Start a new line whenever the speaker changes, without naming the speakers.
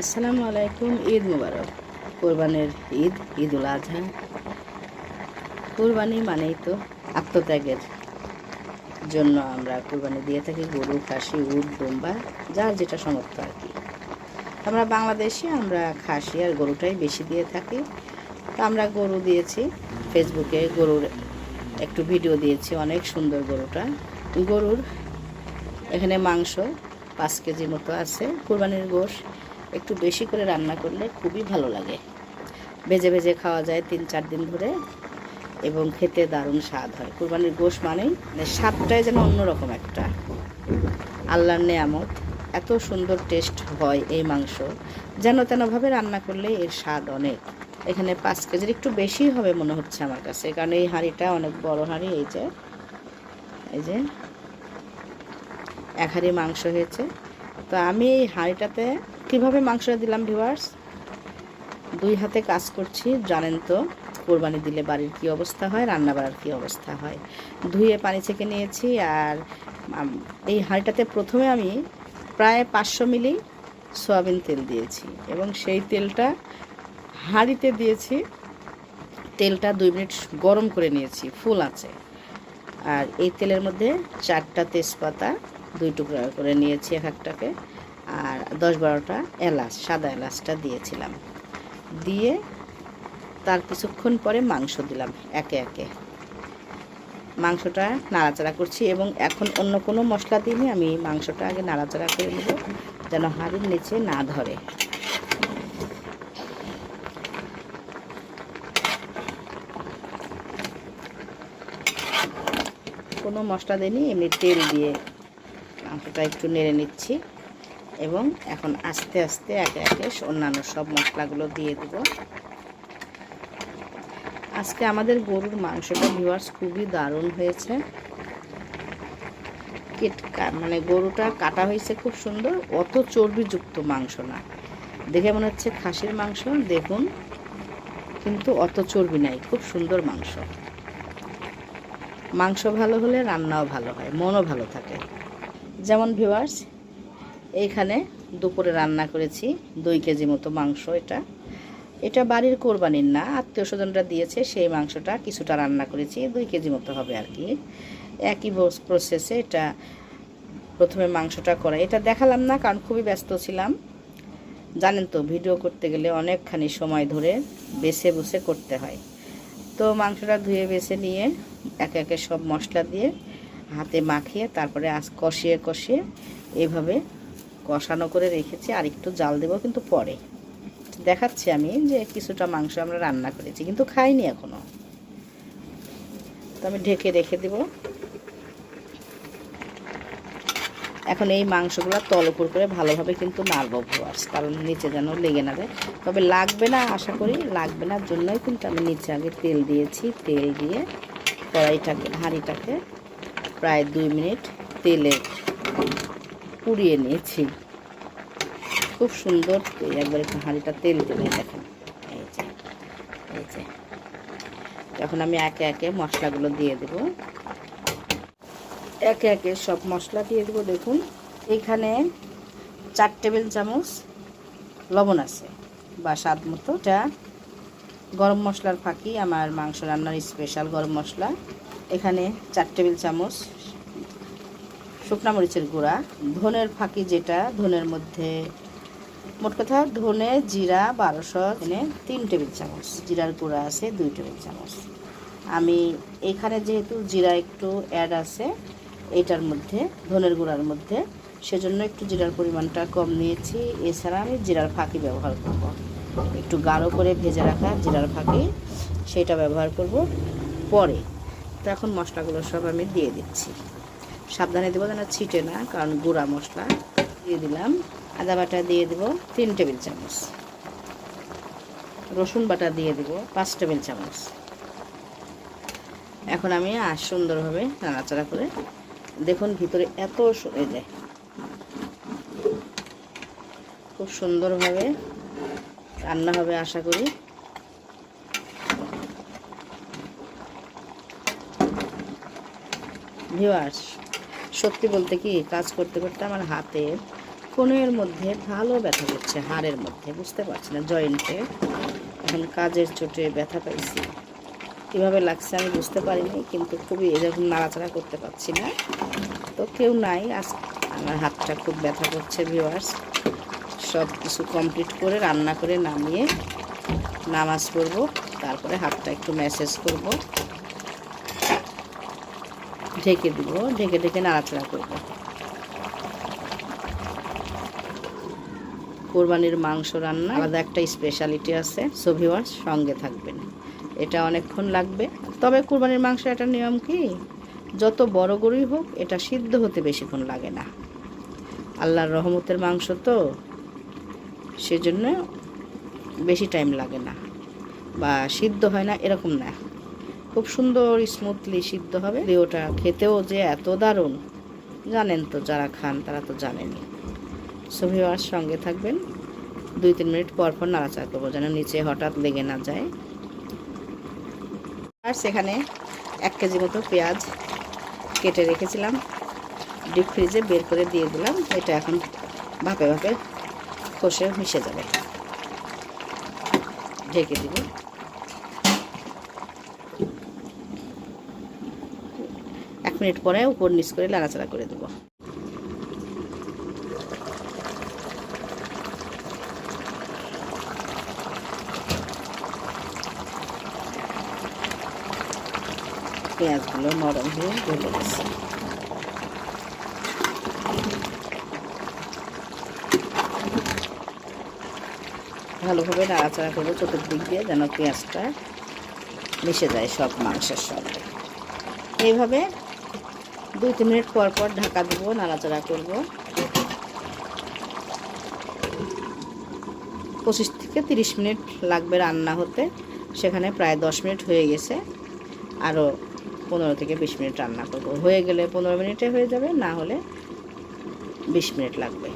আসসালামু আলাইকুম, ঈদ মুবারক। কোরবানের ঈদ ঈদ উল আজহা কোরবানি মানেই তো আত্মত্যাগের জন্য আমরা কোরবানি দিয়ে থাকি গরু, খাসি, উট, দুম্বা, যার যেটা সমর্থ আর কি। আমরা বাংলাদেশে আমরা খাসি আর গরুটাই বেশি দিয়ে থাকি। তো আমরা গরু দিয়েছি, ফেসবুকে গরুর একটু ভিডিও দিয়েছি, অনেক সুন্দর গরুটা। গরুর এখানে মাংস পাঁচ কেজি মতো আছে, কোরবানির গোশ। একটু বেশি করে রান্না করলে খুবই ভালো লাগে। ভেজে ভেজে খাওয়া যায় তিন চার দিন ধরে এবং খেতে দারুণ স্বাদ হয়। কোরবানির গোশ মানেই মানে স্বাদটাই যেন অন্যরকম একটা। আল্লাহর নেয়ামত, এত সুন্দর টেস্ট হয় এই মাংস। যেন তেনভাবে রান্না করলে এর স্বাদ অনেক। এখানে পাঁচ কেজির একটু বেশি হবে মনে হচ্ছে আমার কাছে, কারণ এই হাঁড়িটা অনেক বড় হাঁড়ি, এই যে এই যে, এক হাঁড়ি মাংস হয়েছে। তো আমি এই হাঁড়িটাতে কীভাবে মাংসটা দিলাম ভিউয়ার্স দুই হাতে কাজ করছি, জানেন তো, কোরবানি দিলে বাড়ির কি অবস্থা হয় রান্না বাড়ার কী অবস্থা হয়। ধুয়ে পানি ছেঁকে নিয়েছি আর এই হাঁড়িটাতে প্রথমে আমি প্রায় পাঁচশো মিলি সয়াবিন তেল দিয়েছি এবং সেই তেলটা হাঁড়িতে দিয়েছি। তেলটা দুই মিনিট গরম করে নিয়েছি, ফুল আছে। আর এই তেলের মধ্যে চারটা তেজপাতা, দুই টুকরা করে নিয়েছি এক একটাকে। আর দশ বারোটা এলাচ, সাদা এলাচটা দিয়েছিলাম। দিয়ে তার কিছুক্ষণ পরে মাংস দিলাম একে একে। মাংসটা নাড়াচাড়া করছি এবং এখন অন্য কোনো মশলা দিইনি, আমি মাংসটা আগে নাড়াচাড়া করে নেব যেন হাড়ির নিচে না ধরে। কোনো মশলা দিইনি, এমনি তেল দিয়ে মাংসটা একটু নেড়ে নিচ্ছি। এবং এখন আস্তে আস্তে একে একে অন্যান্য সব মশলাগুলো দিয়ে দেব। আজকে আমাদের গরুর মাংসটা ভিউয়ার্স খুবই দারুণ হয়েছে। কেট কা- মানে গরুটা কাটা হয়েছে খুব সুন্দর, অত চর্বিযুক্ত মাংস না। দেখে মনে হচ্ছে খাসির মাংস, দেখুন। কিন্তু অত চর্বি নাই, খুব সুন্দর মাংস। মাংস ভালো হলে রান্নাও ভালো হয়, মনও ভালো থাকে। যেমন ভিউয়ার্স এইখানে দুপুরে রান্না করেছি দুই কেজি মতো মাংস এটা। এটা বাড়ির কোরবানির না, আত্মীয় স্বজনরা দিয়েছে, সেই মাংসটা কিছুটা রান্না করেছি, দুই কেজি মতো হবে আর কি। একই প্রসেসে এটা প্রথমে মাংসটা করা। এটা দেখালাম না, কারণ খুবই ব্যস্ত ছিলাম। জানেন তো, ভিডিও করতে গেলে অনেকখানি সময় ধরে বেছে বসে করতে হয়। তো মাংসটা ধুয়ে বেছে নিয়ে একে একে সব মশলা দিয়ে হাতে মাখিয়ে তারপরে আজ কষিয়ে কষিয়ে এইভাবে কষানো করে রেখেছি আর একটু জাল দেবো কিন্তু পরে। দেখাচ্ছি আমি যে কিছুটা মাংস আমরা রান্না করেছি, কিন্তু খাইনি এখনও। তো আমি ঢেকে রেখে দেব। এখন এই মাংসগুলো তল উপর করে ভালোভাবে কিন্তু নাড়বো ভিউয়ার্স কারণ নিচে যেন লেগে না যায়। তবে লাগবে না, আশা করি লাগবে না, জন্যই কিন্তু আমি নিচে আগে তেল দিয়েছি। তেল দিয়ে কড়াইটাকে, হাঁড়িটাকে প্রায় দুই মিনিট তেলে পুড়িয়ে নিয়েছি। খুব সুন্দর। একবার একটু হাঁড়িটা তেল তেলে দেখেন। এই যে এই যে। এখন আমি একে একে মশলাগুলো দিয়ে দেব। একে একে সব মশলা দিয়ে দেবো। দেখুন, এখানে চার টেবিল চামচ লবণ আছে বা স্বাদ মতো। এটা গরম মশলার ফাঁকি। আমার মাংস রান্নার স্পেশাল গরম মশলা। এখানে চার টেবিল চামচ শুকনা মরিচের গুঁড়া, ধনের ফাঁকি যেটা, ধনের মধ্যে মোট কথা ধনে, জিরা, বারোশো এনে তিন টেবিল চামচ। জিরার গুঁড়া আছে, দুই টেবিল চামচ। আমি এখানে যেহেতু জিরা একটু অ্যাড আছে, এটার মধ্যে, ধনের গুঁড়ার মধ্যে, সেজন্য একটু জিরার পরিমাণটা কম নিয়েছি। এছাড়া আমি জিরার ফাঁকি ব্যবহার করব। একটু গাঢ় করে ভেজে রাখা জিরার ফাঁকি, সেটা ব্যবহার করব পরে। তো এখন মশলাগুলো সব আমি দিয়ে দিচ্ছি। সাবধানে দেবো যেন ছিটে না, কারণ গুঁড়া মশলা দিয়ে দিলাম। আদা বাটা দিয়ে দেবো তিন টেবিল চামচ। রসুন বাটা দিয়ে দেবো পাঁচ টেবিল চামচ। এখন আমি আর সুন্দরভাবে নাড়াচাড়া করে দেখুন ভিতরে এত সু- এই যে, খুব সুন্দরভাবে রান্না হবে আশা করি। ভিউয়ার্স সত্যি বলতে কি, কাজ করতে করতে আমার হাতে কোণের মধ্যে ভালো ব্যথা করছে, হাড়ের মধ্যে, বুঝতে পারছি না, জয়েন্টে। এখন কাজের চোটে ব্যথা পাইছি। কীভাবে লাগছে আমি বুঝতে পারিনি, কিন্তু খুবই এরকম নাড়াচাড়া করতে পারছি না। তো কেউ নাই, আজ আমার হাতটা খুব ব্যথা করছে ভিওয়ার্স সব কিছু কমপ্লিট করে, রান্না করে নামিয়ে নামাজ পড়ব, তারপরে হাতটা একটু ম্যাসেজ করব। ঢেকে দিব, ঢেকে ঢেকে নাড়াচাড়া করব। কোরবানির মাংস রান্না আলাদা একটা স্পেশালিটি আছে সো ভিউয়ার্স সঙ্গে থাকবেন। এটা অনেকক্ষণ লাগবে। তবে কোরবানির মাংস একটা নিয়ম কি? যত বড় গরুই হোক, এটা সিদ্ধ হতে বেশিক্ষণ লাগে না। আল্লাহর রহমতের মাংস তো, সেজন্য বেশি টাইম লাগে না। বা সিদ্ধ হয় না, এরকম না। খুব সুন্দর স্মুথলি সিদ্ধ হবে। ওটা খেতেও যে এত দারুণ, জানেন তো যারা খান তারা তো জানেনই। সভিওয়ার সঙ্গে থাকবেন। দুই তিন মিনিট পর পর নাড়াচাড়া করব যেন নিচে হঠাৎ লেগে না যায়। আর সেখানে এক কেজি মতো পেঁয়াজ কেটে রেখেছিলাম। ডিপ ফ্রিজে বের করে দিয়ে দিলাম। এটা এখন ভাপে ভাপে কষে মিশে যাবে। ঢেকে দিব। মিনিট পরে উপর নিচ করে লাড়াচাড়া করে দেবো। পেঁয়াজগুলো নরম হয়ে গেছে। ভালোভাবে নাড়াচাড়া করব চতুর্দিক দিয়ে যেন পেঁয়াজটা মিশে যায় সব মাংসের সঙ্গে। এইভাবে দুই, তিন মিনিট পর পর ঢাকা দেবো, নাড়াচাড়া করব। পঁচিশ থেকে তিরিশ মিনিট লাগবে রান্না হতে। সেখানে প্রায় দশ মিনিট হয়ে গেছে। আরও পনেরো থেকে বিশ মিনিট রান্না করব। হয়ে গেলে পনেরো মিনিটে হয়ে যাবে, না হলে বিশ মিনিট লাগবে।